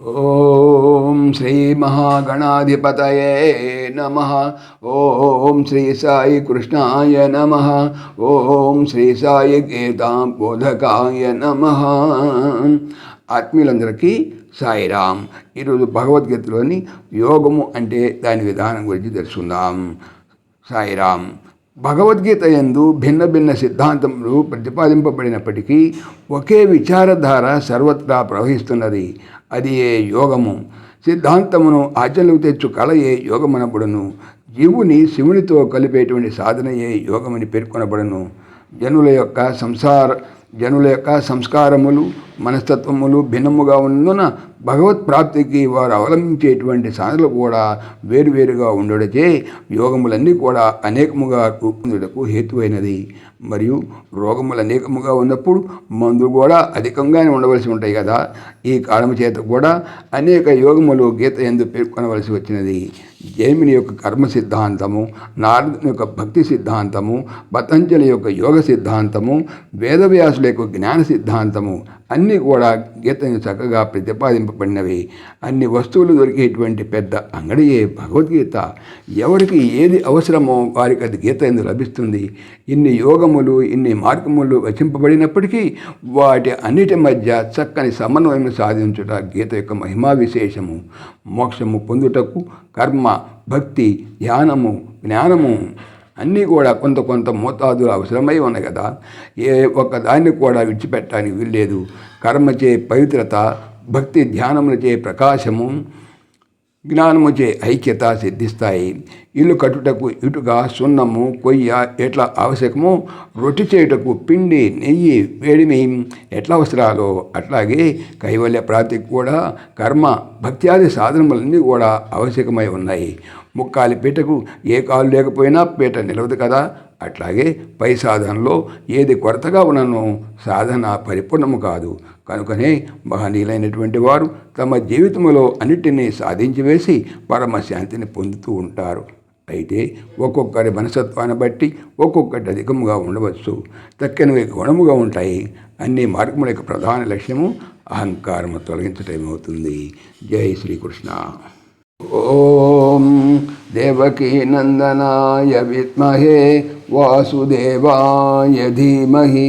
ఓం శ్రీ మహాగణాధిపతయే నమ. ఓం శ్రీ సాయి కృష్ణాయ నమ. ఓం శ్రీ సాయి గీతాం బోధకాయ నమ. ఆత్మీయులందరికీ సాయిరామ్ ఈరోజు భగవద్గీతలోని యోగము అంటే దాని విధానం గురించి తెలుసుకుందాం. సాయిరామ్ భగవద్గీత యందు భిన్న భిన్న సిద్ధాంతములు ప్రతిపాదింపబడినప్పటికీ ఒకే విచారధార సర్వత్రా ప్రవహిస్తున్నది. అది ఏ యోగము? సిద్ధాంతమును ఆచరణకు తెచ్చు కళయే యోగమనబడును? జీవుని శివునితో కలిపేటువంటి సాధనయే యోగమని పేర్కొనబడును? జనుల యొక్క సంసార జనుల యొక్క సంస్కారములు మనస్తత్వములు భిన్నముగా ఉన్నందున భగవత్ ప్రాప్తికి వారు అవలంబించేటువంటి సాధనలు కూడా వేరువేరుగా ఉండడచే యోగములన్నీ కూడా అనేకముగా రూపొందుటకు హేతువైనది. మరియు రోగములు అనేకముగా ఉన్నప్పుడు మందులు కూడా అధికంగానే ఉండవలసి ఉంటాయి కదా. ఈ కారణం చేత కూడా అనేక యోగములు గీత ఎందు పేర్కొనవలసి వచ్చినది. జైమిని యొక్క కర్మ సిద్ధాంతము నారదుని యొక్క భక్తి సిద్ధాంతము పతంజలి యొక్క యోగ సిద్ధాంతము వేదవ్యాసుల యొక్క జ్ఞాన సిద్ధాంతము అన్నీ కూడా గీతను చక్కగా ప్రతిపాదింపబడినవి. అన్ని వస్తువులు దొరికేటువంటి పెద్ద అంగడియే భగవద్గీత. ఎవరికి ఏది అవసరమో వారికి అది గీత ఎందుకు లభిస్తుంది. ఇన్ని యోగములు ఇన్ని మార్గములు వచింపబడినప్పటికీ వాటి అన్నిటి మధ్య చక్కని సమన్వయం సాధించుట గీత యొక్క మహిమా విశేషము. మోక్షము పొందుటకు కర్మ భక్తి ధ్యానము జ్ఞానము. అన్నీ కూడా కొంత కొంత మోతాదులు అవసరమై ఉన్నాయి కదా. ఏ ఒక్క దాన్ని కూడా విడిచిపెట్టడానికి వీల్లేదు. కర్మచే పవిత్రత భక్తి ధ్యానములచే ప్రకాశము జ్ఞానముచే ఐక్యత సిద్ధిస్తాయి. ఇల్లు కట్టుటకు ఇటుక సున్నము కొయ్య ఎట్లా ఆవశ్యకమో రొట్టి చేయుటకు పిండి నెయ్యి వేడిమి ఎట్లా అవసరాలో అట్లాగే కైవల్య ప్రాప్తికి కూడా కర్మ భక్త్యాది సాధనములన్నీ కూడా ఆవశ్యకమై ఉన్నాయి. ముక్కాలి పీటకు ఏ కాలు లేకపోయినా పీట నిలవదు కదా? అట్లాగే పై సాధనలో ఏది కొరతగా ఉన్ననో సాధన పరిపూర్ణము కాదు. కనుకనే మహనీయులైనటువంటి వారు తమ జీవితంలో అన్నిటినీ సాధించి వేసి పరమశాంతిని పొందుతూ ఉంటారు. అయితే ఒక్కొక్కరి మనసత్వాన్ని బట్టి ఒక్కొక్కటి అధికముగా ఉండవచ్చు. తక్కినవి గుణముగా ఉంటాయి. అన్ని మార్గముల యొక్క ప్రధాన లక్ష్యము అహంకారము తొలగించటమవుతుంది జై శ్రీకృష్ణ. ఓం దేవకీనందనాయ విద్మహే వాసుదేవాయ ధీమహి